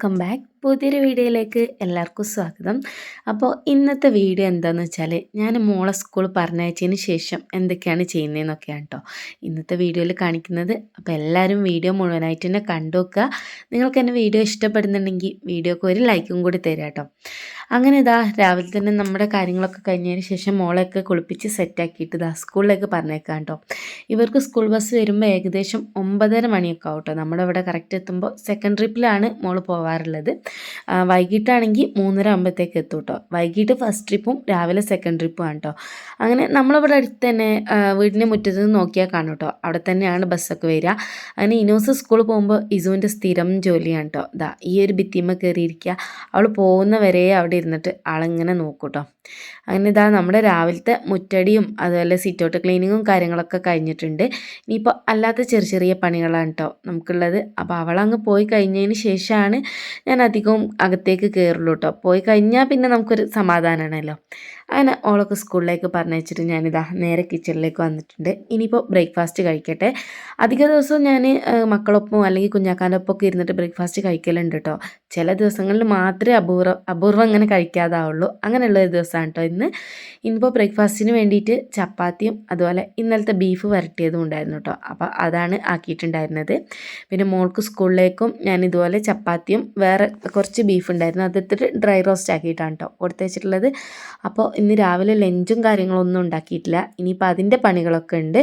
Welcome back പുതിയൊരു വീഡിയോയിലേക്ക് എല്ലാവർക്കും സ്വാഗതം. അപ്പോൾ ഇന്നത്തെ വീഡിയോ എന്താണെന്ന് വെച്ചാൽ ഞാൻ മോളെ സ്കൂൾ പറഞ്ഞയച്ചതിന് ശേഷം എന്തൊക്കെയാണ് ചെയ്യുന്നതെന്നൊക്കെയാണ് കേട്ടോ ഇന്നത്തെ വീഡിയോയിൽ കാണിക്കുന്നത്. അപ്പോൾ എല്ലാവരും വീഡിയോ മുഴുവനായിട്ട് തന്നെ കണ്ടു നോക്കുക. നിങ്ങൾക്ക് എന്റെ വീഡിയോ ഇഷ്ടപ്പെടുന്നുണ്ടെങ്കിൽ വീഡിയോക്ക് ഒരു ലൈക്കും കൂടി തരാം കേട്ടോ അങ്ങനെ ഇതാ രാവിലെ തന്നെ നമ്മുടെ കാര്യങ്ങളൊക്കെ കഴിഞ്ഞതിന് ശേഷം മോളെയൊക്കെ കുളിപ്പിച്ച് സെറ്റാക്കിയിട്ട് ഇതാ സ്കൂളിലേക്ക് പറഞ്ഞേക്കാം കേട്ടോ ഇവർക്ക് സ്കൂൾ ബസ് വരുമ്പോൾ ഏകദേശം ഒമ്പതര മണിയൊക്കെ ആവും കേട്ടോ നമ്മുടെ ഇവിടെ കറക്റ്റ് എത്തുമ്പോൾ സെക്കൻഡ് ട്രിപ്പിലാണ് മോൾ പോകാറുള്ളത് വൈകിട്ടാണെങ്കിൽ മൂന്നര ആകുമ്പോഴത്തേക്ക് എത്തും കേട്ടോ വൈകിട്ട് ഫസ്റ്റ് ട്രിപ്പും രാവിലെ സെക്കൻഡ് ട്രിപ്പും ആണ് കേട്ടോ അങ്ങനെ നമ്മളിവിടെ അടുത്ത് തന്നെ വീടിന്റെ മുറ്റത്ത് നിന്ന് നോക്കിയാൽ കാണും കേട്ടോ അവിടെ തന്നെയാണ് ബസ്സൊക്കെ വരിക. അങ്ങനെ ഇനോസ് സ്കൂളിൽ പോകുമ്പോൾ ഇസുവിന്റെ സ്ഥിരം ജോലിയാണ് കേട്ടോ ഇതാ ഈ ഒരു ഭിത്തിമ്മ കയറിയിരിക്കുക അവൾ പോകുന്ന വരെ അവിടെ ഇരുന്നിട്ട് ആളിങ്ങനെ നോക്കും കേട്ടോ അങ്ങനെ ഇതാ നമ്മുടെ രാവിലത്തെ മുറ്റടിയും അതുപോലെ സിറ്റൗട്ട് ക്ലീനിങ്ങും കാര്യങ്ങളൊക്കെ കഴിഞ്ഞിട്ടുണ്ട്. ഇനിയിപ്പോൾ അല്ലാത്ത ചെറിയ ചെറിയ പണികളാണ് കേട്ടോ നമുക്കുള്ളത്. അപ്പോൾ അവളങ്ങ് പോയി കഴിഞ്ഞതിന് ശേഷമാണ് ഞാൻ അധികവും അകത്തേക്ക് കയറുള്ളൂ കേട്ടോ പോയി കഴിഞ്ഞാൽ പിന്നെ നമുക്കൊരു സമാധാനമാണല്ലോ അങ്ങനെ ഓളൊക്കെ സ്കൂളിലേക്ക് പറഞ്ഞയച്ചിട്ട് ഞാനിതാ നേരെ കിച്ചണിലേക്ക് വന്നിട്ടുണ്ട്. ഇനിയിപ്പോൾ ബ്രേക്ക്ഫാസ്റ്റ് കഴിക്കട്ടെ. അധിക ദിവസവും ഞാൻ മക്കളൊപ്പം അല്ലെങ്കിൽ കുഞ്ഞാക്കാന്റെ ഒക്കെ ഇരുന്നിട്ട് ബ്രേക്ക്ഫാസ്റ്റ് കഴിക്കലുണ്ട് കേട്ടോ ചില ദിവസങ്ങളിൽ മാത്രമേ അപൂർവം അപൂർവം അങ്ങനെ കഴിക്കാതാവുള്ളൂ. അങ്ങനെയുള്ള ഒരു ദിവസമാണ് കേട്ടോ ഇന്ന്. ഇനിയിപ്പോൾ ബ്രേക്ക്ഫാസ്റ്റിന് വേണ്ടിയിട്ട് ചപ്പാത്തിയും അതുപോലെ ഇന്നലത്തെ ബീഫ് വരട്ടിയതും ഉണ്ടായിരുന്നു കേട്ടോ അപ്പോൾ അതാണ് ആക്കിയിട്ടുണ്ടായിരുന്നത്. പിന്നെ മോൾക്ക് സ്കൂളിലേക്കും ഞാൻ ഇതുപോലെ ചപ്പാത്തിയും വേറെ കുറച്ച് ബീഫ് ഉണ്ടായിരുന്നു. അതെടുത്തിട്ട് ഡ്രൈ റോസ്റ്റ് ആക്കിയിട്ടാണ് കേട്ടോ കൊടുത്തു വെച്ചിട്ടുള്ളത് അപ്പോൾ ഇന്ന് രാവിലെ ലഞ്ചും കാര്യങ്ങളൊന്നും ഉണ്ടാക്കിയിട്ടില്ല. ഇനിയിപ്പോൾ അതിന്റെ പണികളൊക്കെ ഉണ്ട്.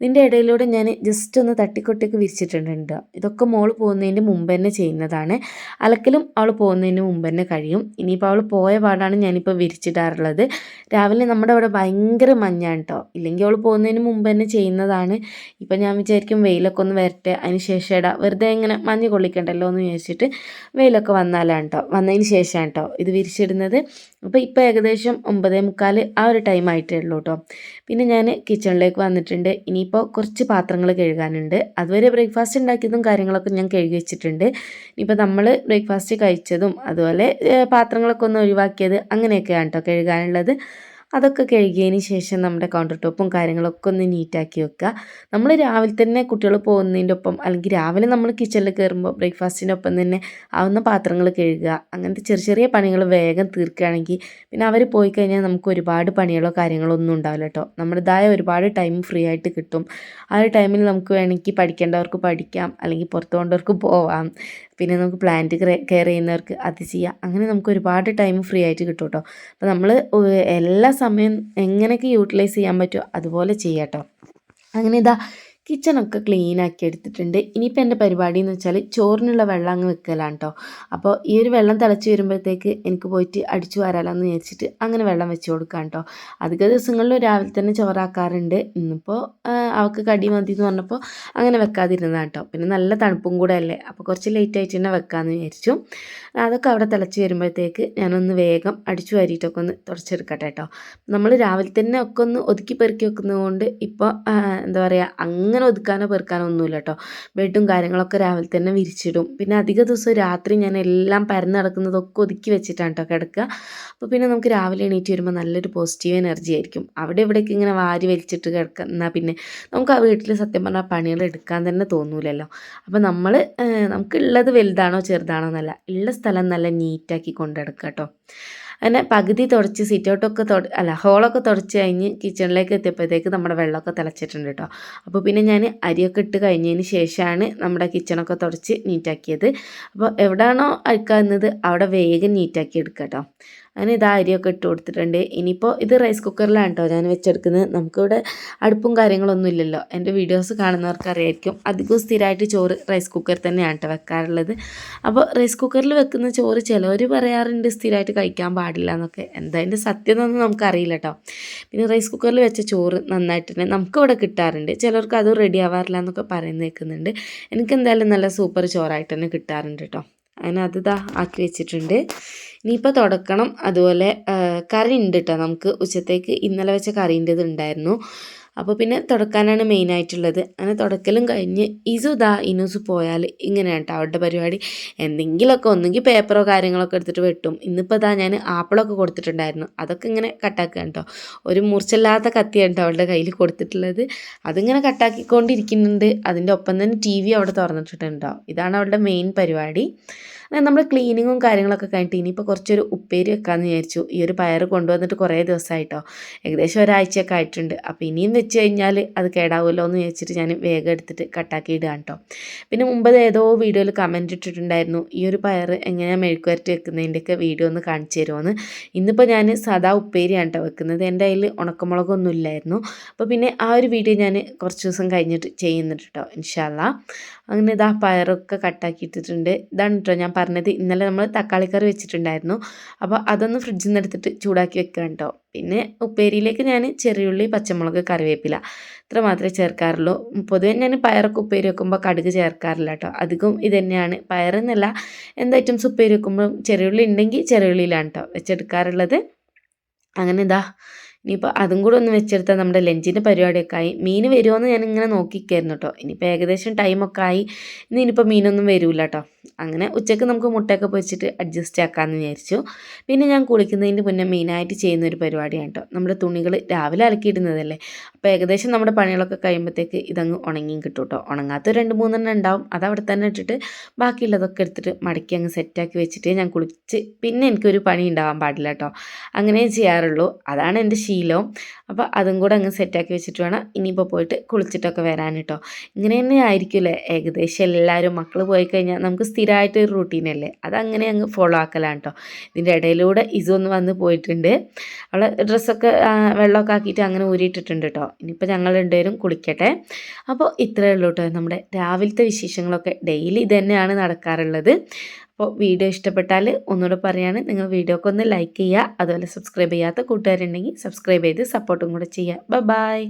ഇതിന്റെ ഇടയിലൂടെ ഞാൻ ജസ്റ്റ് ഒന്ന് തട്ടിക്കൊട്ടിയൊക്കെ വിരിച്ചിട്ടുണ്ട് ഇതൊക്കെ മോൾ പോകുന്നതിന്റെ മുമ്പ് തന്നെ ചെയ്യുന്നതാണ്. അലക്കലും അവൾ പോകുന്നതിന് മുമ്പ് തന്നെ കഴിയും. ഇനിയിപ്പോൾ അവൾ പോയ പാടാണ് ഞാനിപ്പോൾ വിരിച്ചിടാറുള്ളത്. രാവിലെ നമ്മുടെ അവിടെ ഭയങ്കര മഞ്ഞാണ് കേട്ടോ. ഇല്ലെങ്കിൽ അവൾ പോകുന്നതിന് മുമ്പ് തന്നെ ചെയ്യുന്നതാണ്. ഇപ്പം ഞാൻ വിചാരിക്കും വെയിലൊക്കെ ഒന്ന് വരട്ടെ. അതിന് ശേഷം വെറുതെ ഇങ്ങനെ മഞ്ഞ് കൊള്ളിക്കണ്ടല്ലോ എന്ന് വിചാരിച്ചിട്ട് വെയിലൊക്കെ വന്നാലാണ് കേട്ടോ. വന്നതിന് ശേഷമാണ് കേട്ടോ ഇത് വിരിച്ചിടുന്നത്. അപ്പോൾ ഇപ്പോൾ ഏകദേശം ഒമ്പതേ മുക്കാൽ ആ ഒരു ടൈം ആയിട്ടേ ഉള്ളൂ കേട്ടോ പിന്നെ ഞാൻ കിച്ചണിലേക്ക് വന്നിട്ടുണ്ട്. ഇനിയിപ്പോൾ കുറച്ച് പാത്രങ്ങൾ കഴുകാനുണ്ട്. അതുവരെ ബ്രേക്ക്ഫാസ്റ്റ് ഉണ്ടാക്കിയതും കാര്യങ്ങളൊക്കെ ഞാൻ കഴുകി വെച്ചിട്ടുണ്ട്. ഇനിയിപ്പോൾ നമ്മൾ ബ്രേക്ക്ഫാസ്റ്റ് കഴിച്ചതും അതുപോലെ പാത്രങ്ങളൊക്കെ ഒന്ന് ഒഴിവാക്കിയത് അങ്ങനെയൊക്കെയാണ് കേട്ടോ കഴുകാനുള്ളത്. അതൊക്കെ കഴുകിയതിന് ശേഷം നമ്മുടെ കൗണ്ടർ ടോപ്പും കാര്യങ്ങളൊക്കെ ഒന്ന് നീറ്റാക്കി വെക്കുക. നമ്മൾ രാവിലെ തന്നെ കുട്ടികൾ പോകുന്നതിന്റെ ഒപ്പം അല്ലെങ്കിൽ രാവിലെ നമ്മൾ കിച്ചണിൽ കയറുമ്പോൾ ബ്രേക്ക്ഫാസ്റ്റിന്റെ ഒപ്പം തന്നെ ആവുന്ന പാത്രങ്ങൾ കഴുകുക. അങ്ങനത്തെ ചെറിയ ചെറിയ പണികൾ വേഗം തീർക്കുകയാണെങ്കിൽ പിന്നെ അവർ പോയി കഴിഞ്ഞാൽ നമുക്ക് ഒരുപാട് പണികളോ കാര്യങ്ങളോ ഒന്നും ഉണ്ടാവില്ല കേട്ടോ. നമ്മുടേതായ ഒരുപാട് ടൈം ഫ്രീ ആയിട്ട് കിട്ടും. ആ ഒരു ടൈമിൽ നമുക്ക് വേണമെങ്കിൽ പഠിക്കേണ്ടവർക്ക് പഠിക്കാം. അല്ലെങ്കിൽ പുറത്തു കൊണ്ടവർക്ക് പോവാം. പിന്നെ നമുക്ക് പ്ലാന്റ് കെയർ ചെയ്യുന്നവർക്ക് അത് ചെയ്യാം. അങ്ങനെ നമുക്ക് ഒരുപാട് ടൈം ഫ്രീ ആയിട്ട് കിട്ടും കേട്ടോ. അപ്പോൾ നമ്മൾ എല്ലാ സമയം എങ്ങനെയൊക്കെ യൂട്ടിലൈസ് ചെയ്യാൻ പറ്റുമോ അതുപോലെ ചെയ്യാം കേട്ടോ അങ്ങനെ ഇതാ കിച്ചണൊക്കെ ക്ലീൻ ആക്കി എടുത്തിട്ടുണ്ട് ഇനിയിപ്പോൾ എന്റെ പരിപാടി എന്ന് വെച്ചാൽ ചോറിനുള്ള വെള്ളം അങ്ങ് വെക്കലാണ് കേട്ടോ അപ്പോൾ ഈ ഒരു വെള്ളം തിളച്ച് വരുമ്പോഴത്തേക്ക് എനിക്ക് പോയിട്ട് അടിച്ചു വരാമെന്ന് വിചാരിച്ചിട്ട് അങ്ങനെ വെള്ളം വെച്ച് കൊടുക്കാം കേട്ടോ അധിക ദിവസങ്ങളിൽ രാവിലെ തന്നെ ചോറാക്കാറുണ്ട്. ഇന്നിപ്പോൾ അവൾക്ക് കടി മതി എന്ന് പറഞ്ഞപ്പോൾ അങ്ങനെ വെക്കാതിരുന്നതാണ് കേട്ടോ പിന്നെ നല്ല തണുപ്പും കൂടെ അല്ലേ അപ്പോൾ കുറച്ച് ലേറ്റ് ആയിട്ട് തന്നെ വെക്കാമെന്ന് വിചാരിച്ചു. അതൊക്കെ അവിടെ തിളച്ച് വരുമ്പോഴത്തേക്ക് ഞാനൊന്ന് വേഗം അടിച്ചു വാരിയിട്ടൊക്കെ ഒന്ന് തുടച്ചെടുക്കട്ടെ കേട്ടോ നമ്മൾ രാവിലെ തന്നെ ഒക്കെ ഒന്ന് ഒതുക്കി പെറുക്കി വെക്കുന്നതുകൊണ്ട് ഇപ്പോൾ എന്താ പറയുക അങ്ങനെ അങ്ങനെ ഒതുക്കാനോ പെറുക്കാനോ ഒന്നുമില്ല കേട്ടോ ബെഡും കാര്യങ്ങളൊക്കെ രാവിലെ തന്നെ വിരിച്ചിടും. പിന്നെ അധിക ദിവസം രാത്രി ഞാൻ എല്ലാം പരന്ന് നടക്കുന്നതൊക്കെ ഒതുക്കി വെച്ചിട്ടാണ് കേട്ടോ കിടക്കുക. അപ്പോൾ പിന്നെ നമുക്ക് രാവിലെ എണീറ്റ് വരുമ്പോൾ നല്ലൊരു പോസിറ്റീവ് എനർജി ആയിരിക്കും. അവിടെ ഇവിടേക്ക് ഇങ്ങനെ വാരി വലിച്ചിട്ട് കിടക്കുന്ന പിന്നെ നമുക്ക് ആ വീട്ടിൽ സത്യം പറഞ്ഞാൽ പണികൾ എടുക്കാൻ തന്നെ തോന്നൂലല്ലോ. അപ്പോൾ നമ്മൾ നമുക്കുള്ളത് വലുതാണോ ചെറുതാണോ എന്നല്ല ഉള്ള സ്ഥലം നല്ല നീറ്റാക്കി കൊണ്ടെടുക്കുക കേട്ടോ അങ്ങനെ പകുതി തുടച്ച് സിറ്റൗട്ടൊക്കെ തുട അല്ല ഹോളൊക്കെ തുടച്ച് കഴിഞ്ഞ് കിച്ചണിലേക്ക് എത്തിയപ്പോഴത്തേക്ക് നമ്മുടെ വെള്ളമൊക്കെ തിളച്ചിട്ടുണ്ട് കേട്ടോ. അപ്പോൾ പിന്നെ ഞാൻ അരിയൊക്കെ ഇട്ട് കഴിഞ്ഞതിന് ശേഷമാണ് നമ്മുടെ കിച്ചണൊക്കെ തുടച്ച് നീറ്റാക്കിയത്. അപ്പോൾ എവിടെയാണോ അഴിക്കാവുന്നത് അവിടെ വേഗം നീറ്റാക്കി എടുക്കുക കേട്ടോ. അങ്ങനെ ഇത് അരിയൊക്കെ ഇട്ട് കൊടുത്തിട്ടുണ്ട്. ഇനിയിപ്പോൾ ഇത് റൈസ് കുക്കറിലാണ് കേട്ടോ ഞാൻ വെച്ചെടുക്കുന്നത്. നമുക്കിവിടെ അടുപ്പും കാര്യങ്ങളൊന്നും ഇല്ലല്ലോ. എന്റെ വീഡിയോസ് കാണുന്നവർക്ക് അറിയായിരിക്കും. അധികവും സ്ഥിരമായിട്ട് ചോറ് റൈസ് കുക്കർ തന്നെയാണ് കേട്ടോ വെക്കാറുള്ളത്. അപ്പോൾ റൈസ് കുക്കറിൽ വെക്കുന്ന ചോറ് ചിലവർ പറയാറുണ്ട് സ്ഥിരമായിട്ട് കഴിക്കാൻ പാടില്ല. എന്നൊക്കെ. എന്താ അതിന്റെ സത്യം എന്നൊന്നും നമുക്കറിയില്ല കേട്ടോ പിന്നെ റൈസ് കുക്കറിൽ വെച്ച ചോറ് നന്നായിട്ട് തന്നെ നമുക്കിവിടെ കിട്ടാറുണ്ട്. ചിലർക്ക് അത് റെഡി ആവാറില്ല എന്നൊക്കെ പറയുന്ന കേൾക്കുന്നുണ്ട്. എനിക്ക് എന്തായാലും നല്ല സൂപ്പർ ചോറായിട്ട് തന്നെ കിട്ടാറുണ്ട് കേട്ടോ അങ്ങനെ അത് ഇതാ ആക്കി വെച്ചിട്ടുണ്ട്. ഇനിയിപ്പോൾ തുടക്കണം. അതുപോലെ കറി ഉണ്ട് കേട്ടോ നമുക്ക് ഉച്ചത്തേക്ക് ഇന്നലെ വെച്ച കറീന്റെത് ഉണ്ടായിരുന്നു അപ്പോൾ പിന്നെ തുടക്കാനാണ് മെയിനായിട്ടുള്ളത് അങ്ങനെ തുടക്കലും കഴിഞ്ഞ് ഇസുദാ ഇനുസ് പോയാൽ ഇങ്ങനെയാണ് കേട്ടോ അവരുടെ പരിപാടി. എന്തെങ്കിലുമൊക്കെ ഒന്നെങ്കിൽ പേപ്പറോ കാര്യങ്ങളൊക്കെ എടുത്തിട്ട് വെട്ടും. ഇന്നിപ്പോൾ ഇതാ ഞാൻ ആപ്പിളൊക്കെ കൊടുത്തിട്ടുണ്ടായിരുന്നു. അതൊക്കെ ഇങ്ങനെ കട്ടാക്കുക കേട്ടോ ഒരു മുറിച്ചല്ലാത്ത കത്തിയാണ് കേട്ടോ അവളുടെ കയ്യിൽ കൊടുത്തിട്ടുള്ളത്. അതിങ്ങനെ കട്ടാക്കിക്കൊണ്ടിരിക്കുന്നുണ്ട് അതിന്റെ ഒപ്പം തന്നെ ടി വി അവിടെ തുറന്നിട്ടുണ്ടോ ഇതാണ് അവളുടെ മെയിൻ പരിപാടി. നമ്മൾ ക്ലീനിങ്ങും കാര്യങ്ങളൊക്കെ കഴിഞ്ഞിട്ട് ഇനിയിപ്പോൾ കുറച്ചൊരു ഉപ്പേരി വെക്കാമെന്ന് വിചാരിച്ചു. ഈ ഒരു പയർ കൊണ്ടുവന്നിട്ട് കുറേ ദിവസമായിട്ടോ ഏകദേശം ഒരാഴ്ചയൊക്കെ ആയിട്ടുണ്ട്. അപ്പോൾ ഇനിയും വെച്ച് കഴിഞ്ഞാൽ അത് കേടാവുമല്ലോ എന്ന് വിചാരിച്ചിട്ട് ഞാൻ വേഗം എടുത്തിട്ട് കട്ടാക്കി ഇടുകയാണ് കേട്ടോ പിന്നെ മുമ്പ് ഏതോ വീഡിയോയിൽ കമന്റ് ഇട്ടിട്ടുണ്ടായിരുന്നു. ഈ ഒരു പയർ എങ്ങനെയാണ് മെഴുക്കുവരട്ടി വെക്കുന്നതിന്റെയൊക്കെ വീഡിയോ ഒന്ന് കാണിച്ചു തരുമോയെന്ന് ഇന്നിപ്പോൾ ഞാൻ സാധാ ഉപ്പേരിയാണ് കേട്ടോ വെക്കുന്നത്. എന്റെ കയ്യിൽ ഉണക്കമുളകൊന്നും ഇല്ലായിരുന്നു. അപ്പോൾ പിന്നെ ആ ഒരു വീഡിയോ ഞാൻ കുറച്ച് ദിവസം കഴിഞ്ഞിട്ട് ചെയ്യുന്നുണ്ട് കേട്ടോ ഇൻഷാല്ല അങ്ങനെ ഇതാ പയറൊക്കെ കട്ടാക്കി ഇട്ടിട്ടുണ്ട്. ഇതാണ് കേട്ടോ ഞാൻ പറഞ്ഞത് ഇന്നലെ നമ്മൾ തക്കാളിക്കറി വെച്ചിട്ടുണ്ടായിരുന്നു. അപ്പോൾ അതൊന്ന് ഫ്രിഡ്ജിൽ നിന്ന് എടുത്തിട്ട് ചൂടാക്കി വെക്കുക കേട്ടോ പിന്നെ ഉപ്പേരിയിലേക്ക് ഞാൻ ചെറിയുള്ളി പച്ചമുളക് കറിവേപ്പില ഇത്ര മാത്രമേ ചേർക്കാറുള്ളൂ. പൊതുവെ ഞാൻ പയറൊക്കെ ഉപ്പേരി വെക്കുമ്പോൾ കടുക് ചേർക്കാറില്ല കേട്ടോ അധികം ഇത് തന്നെയാണ്. പയറെന്നല്ല എന്ത് ഐറ്റംസ് ഉപ്പേരി വെക്കുമ്പോൾ ചെറിയുള്ളി ഉണ്ടെങ്കിൽ ചെറിയുള്ളിയിലാണ് കേട്ടോ വെച്ചെടുക്കാറുള്ളത്. അങ്ങനെ ഇതാ ഇനിയിപ്പോൾ അതും കൂടെ ഒന്ന് വെച്ചെടുത്താൽ നമ്മുടെ ലഞ്ചിന്റെ പരിപാടിയൊക്കെ ആയി മീൻ വരുമോ എന്ന് ഞാൻ ഇങ്ങനെ നോക്കിക്കായിരുന്നു കേട്ടോ ഇനിയിപ്പോൾ ഏകദേശം ടൈമൊക്കെ ആയി. ഇനി ഇനിയിപ്പോൾ മീനൊന്നും വരില്ല കേട്ടോ അങ്ങനെ ഉച്ചയ്ക്ക് നമുക്ക് മുട്ടയൊക്കെ പൊരിച്ചിട്ട് അഡ്ജസ്റ്റ് ആക്കാമെന്ന് വിചാരിച്ചു. പിന്നെ ഞാൻ കുളിക്കുന്നതിന്റെ മുന്നേ മെയിനായിട്ട് ചെയ്യുന്ന ഒരു പരിപാടിയാണ് കേട്ടോ നമ്മുടെ തുണികൾ രാവിലെ അലക്കിയിടുന്നതല്ലേ. അപ്പോൾ ഏകദേശം നമ്മുടെ പണികളൊക്കെ കഴിയുമ്പോഴത്തേക്ക് ഇതങ്ങ് ഉണങ്ങിയും കിട്ടും കേട്ടോ ഉണങ്ങാത്ത രണ്ട് മൂന്നെണ്ണം ഉണ്ടാവും. അത് അവിടെ തന്നെ ഇട്ടിട്ട് ബാക്കിയുള്ളതൊക്കെ എടുത്തിട്ട് മടക്കി അങ്ങ് സെറ്റാക്കി വെച്ചിട്ട് ഞാൻ കുളിച്ച് പിന്നെ എനിക്കൊരു പണി ഉണ്ടാവാൻ പാടില്ല കേട്ടോ അങ്ങനെ ചെയ്യാറുള്ളൂ. അതാണ് എന്റെ ശീലവും. അപ്പോൾ അതും കൂടെ അങ്ങ് സെറ്റാക്കി വെച്ചിട്ട് വേണം ഇനിയിപ്പോൾ പോയിട്ട് കുളിച്ചിട്ടൊക്കെ വരാൻ കേട്ടോ ഇങ്ങനെ തന്നെ ആയിരിക്കുമല്ലേ ഏകദേശം എല്ലാവരും മക്കൾ പോയി കഴിഞ്ഞാൽ നമുക്ക് സ്ഥിരമായിട്ട് ഒരു റൂട്ടീനല്ലേ അതങ്ങനെ അങ്ങ് ഫോളോ ആക്കലാണ് കേട്ടോ ഇതിന്റെ ഇടയിലൂടെ ഇസൊന്ന് വന്ന് പോയിട്ടുണ്ട്. അവൾ ഡ്രസ്സൊക്കെ വെള്ളമൊക്കെ ആക്കിയിട്ട് അങ്ങനെ ഊരിയിട്ടിട്ടുണ്ട് കേട്ടോ ഇനിയിപ്പോൾ ഞങ്ങൾ രണ്ടുപേരും കുളിക്കട്ടെ. അപ്പോൾ ഇത്രയേ ഉള്ളൂ കേട്ടോ നമ്മുടെ രാവിലത്തെ വിശേഷങ്ങളൊക്കെ. ഡെയിലി ഇതുതന്നെയാണ് നടക്കാറുള്ളത്. അപ്പോൾ വീഡിയോ ഇഷ്ടപ്പെട്ടാൽ ഒന്നുകൂടെ പറയാണ്. നിങ്ങൾ വീഡിയോക്ക് ഒന്ന് ലൈക്ക് ചെയ്യുക. അതുപോലെ സബ്സ്ക്രൈബ് ചെയ്യാത്ത കൂട്ടുകാരുണ്ടെങ്കിൽ സബ്സ്ക്രൈബ് ചെയ്ത് സപ്പോർട്ടും കൂടെ ചെയ്യുക. ബൈ